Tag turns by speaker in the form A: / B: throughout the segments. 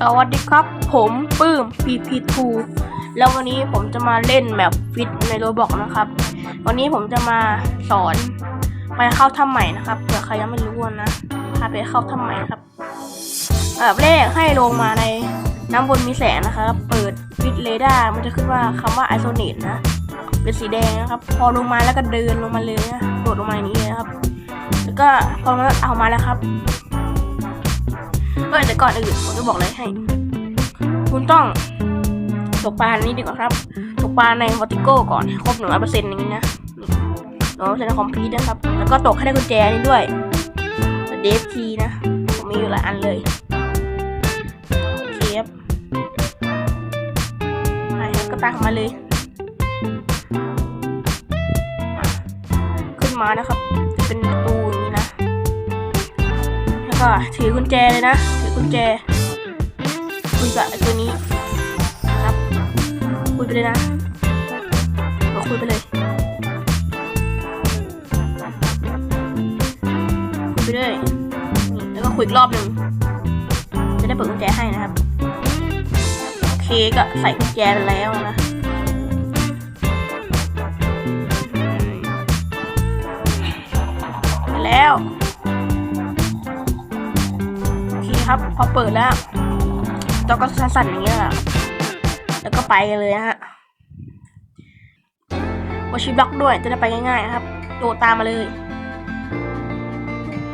A: สวัสดีครับ ผมปื้ม PP2 แล้ววันนี้ผมจะมาเล่นแบบฟิตในโรบอกนะครับ วันนี้ผมจะมาสอนไปเข้าถ้ำใหม่นะครับเผื่อใครยังไม่รู้นะพาไปเข้าถ้ำใหม่ครับอันดับแรกให้ลงมาในน้ำบนมีแสงนะครับ เปิดฟิตเรดาร์มันจะขึ้นว่าคำว่า isolate นะ เป็นสีแดงนะครับ พอลงมาแล้วก็เดินลงมาเลยนะโดดลงมาอย่างนี้นะครับ แล้วก็พอมันเอามาแล้วครับ เออแต่ก่อนอื่นผมจะบอกเลยให้ คุณต้องตกปลานี้ดีกว่าครับ ตกปลาในวอติโก้ก่อนครบหนึ่งร้อยเปอร์เซ็นต์อย่างนี้นะหนึ่งร้อยเปอร์เซ็นต์คอมพลีทนะครับ แล้วก็ตกให้ได้กุญแจนี้ด้วยเดฟคีนะ ผมมีอยู่หลายอันเลยโอเคครับไปครับก็ตั้งมาเลย ขึ้นมานะครับจะเป็นประตู ก็ถือกุญแจเลยนะ ถือกุญแจคุยกับไอ้ตัวนี้นะครับ คุยไปเลยนะก็คุยไปเลย คุยไปเลยนี่แล้วก็คุยอีกรอบหนึ่งจะได้เปิดกุญแจให้นะครับ โอเคก็ใส่กุญแจไปแล้วนะไปแล้ว ครับ พอเปิดแล้วตัวก็สั่นๆอย่างเงี้ยแล้วก็ไปกันเลยนะฮะวอชิบล็อกด้วยจะได้ไปง่ายๆนะครับ โดดตามมาเลย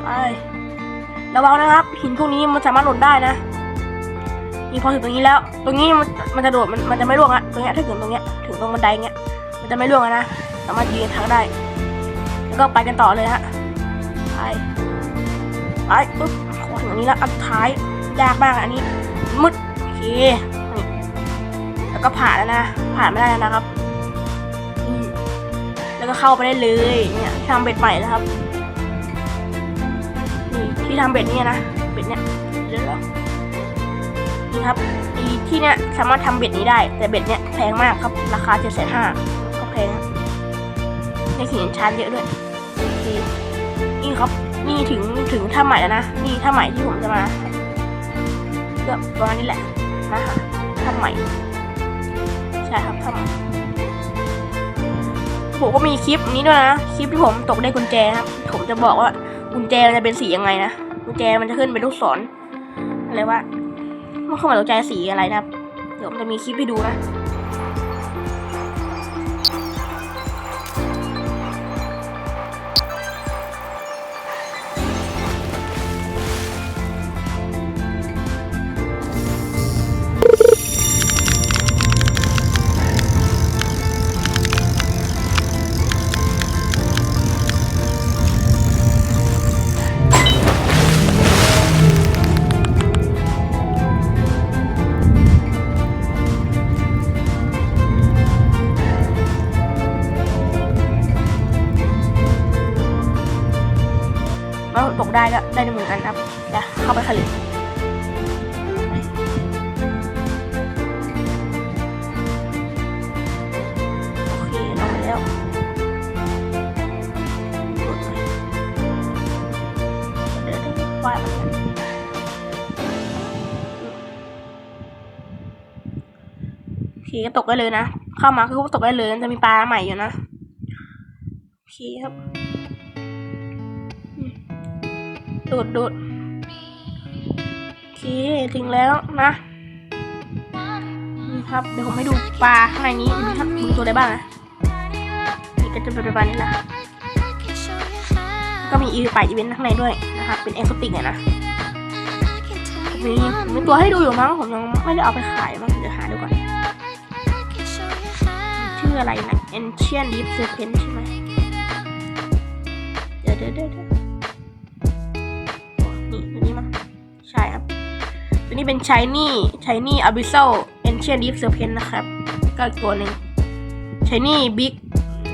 A: ไประวังนะครับ หินพวกนี้มันสามารถหล่นได้นะนี่พอถึงตรงนี้แล้ว ตรงนี้มันมันจะโดดมันมันจะไม่ร่วงอะตรงเนี้ยถ้าถึงตรงเนี้ยถึงตรงบันไดเงี้ยมันจะไม่ร่วงอะนะสามารถยืนทางได้ แล้วก็ไปกันต่อเลยฮะไปไปปุ๊บ อันนี้แล้วอันท้ายยากมากอันนี้มืดโอเคแล้วก็ผ่านแล้วนะ ผ่านไม่ได้แล้วนะครับแล้วก็เข้าไปได้เลยเนี่ยทำเบ็ดใหม่นะครับนี่ที่ทำเบ็ดเนี่ยนะเบ็ดเนี่ยเดี๋ยวแล้วนี่ครับอีที่เนี่ยสามารถทำเบ็ดนี้ได้ แต่เบ็ดเนี่ยแพงมากครับ ราคาเจ็ดแสนห้าก็แพงในหินชานเยอะด้วยโอเคนี่ครับ นี่ถึงถึงท่าใหม่แล้วนะ นี่ท่าใหม่ที่ผมจะมาก็ประมาณนี้แหละนะคะท่าใหม่ ใช่ครับท่าใหม่ผมก็มีคลิปนี้ด้วยนะ คลิปที่ผมตกได้กุญแจครับ ผมจะบอกว่ากุญแจมันจะเป็นสียังไงนะ กุญแจมันจะขึ้นเป็นลูกศรอะไรว่าว่เข้ามาตกุญแจสีอะไรนะครับ เดี๋ยวผมจะมีคลิปให้ดูนะ แล้วตกได้ก็ได้เหมือนกันครับจะเข้าไปผลิตโอเคลงแล้วกดไปเดี๋ยวเดี๋ยวว่ายมันกันโอเคก็ตกได้เลยนะ เข้ามาคือตกได้เลยจะมีปลาใหม่อยู่นะ โอเคครับ โดดโดดโอเคถึงแล้วนะนี่ครับเดี๋ยวผมให้ดูปลาข้างในนี้มีครับมีตัวอะไรบ้างนะนี่ก็จะเป็นประมาณนี้แหละครับก็มีอีป่าอีเวนต์ข้างในด้วยนะครับเป็นเอ็กโซติกเนี่ยนะมีมีตัวให้ดูอยู่มั้งผมยังไม่ได้เอาไปขายมั้งเดี๋ยวหาดูก่อนชื่ออะไรนะ Ancient Deep Serpent ใช่ไหมเดี๋ยวเดี๋ยวเดี๋ยว นี่เป็นชายนี่ชายนี่อับิโซเอนเชียนดิฟเซอร์เพนนะครับ ก็ตัวหนึ่งชายนี่บิ๊ก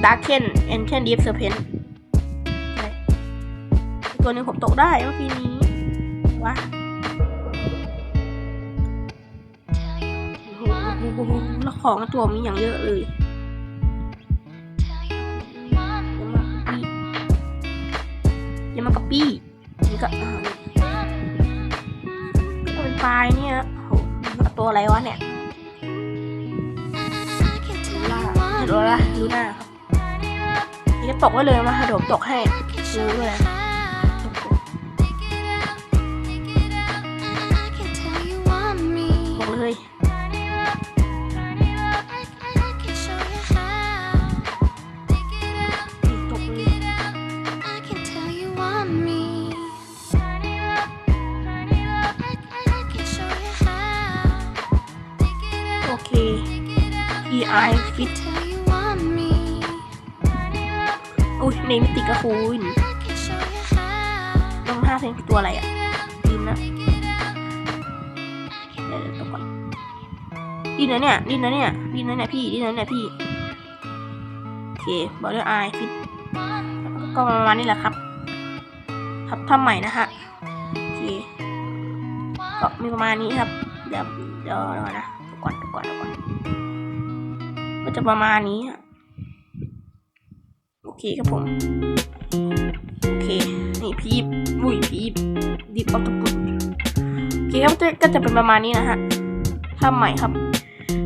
A: ดาร์เคนเอนเชียนดิฟเซอร์เพนตัวนึงผมตกได้เมื่อกี้นี้วะแล้วของตัวมีอย่างเยอะเลยยัามากับปี้นี่ก็ ตายเนี่ยโหตัวอะไรวะเนี่ยลูล่าเห็นลูล่าลูน่าครับนี่ก็ตกไว้เลยมาเดี๋ยวผมตกให้ดูด้วย EI Fit อุ้ยในมิติกระคูนต้องห้าเพลงตัวอะไรอะดินนะเดี๋ยวเดี๋ยวตกก่อนดินนะเนี่ยดินนะเนี่ยดินนะเนี่ยพี่ดินนะเนี่ยพี่โอเคบอกเลยไอฟิตก็ประมาณนี้แหละครับทับทำใหม่นะฮะโอเคก็มีประมาณนี้ครับ เดี๋ยวเดี๋ยวนะก่อนก่อนก่อน ก็จะประมาณนี้ฮะโอเคครับผม โอเค นี่พีบอุ้ยพีบดิบออตปุตโอเคครับก็จะเป็นประมาณนี้นะฮะทำใหม่ครับ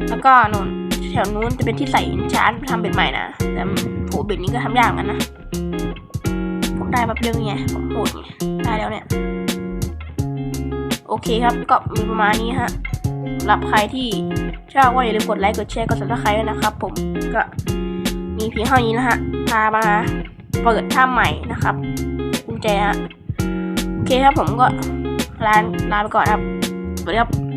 A: แล้วก็นนแถวนู้นจะเป็นที่ใส่ชาร์จทำเบ็ดใหม่นะ แต่โหเบ็ดนี้ก็ทำยากเหมือนกันนะ ผมได้แบบเดียวไงผมโหดไงได้แล้วเนี่ย โอเคครับก็มีประมาณนี้ฮะสำหรับใครที่ ชอบก็อย่าลืมกดไลค์กดแชร์กดซับสไครต์ด้วยนะครับ ผมก็มีเพียงเท่านี้นะฮะพามาเปิดท่าใหม่นะครับกุญแจฮะโอเคครับผมก็ลาลาไปก่อนครับสวัสดีครับ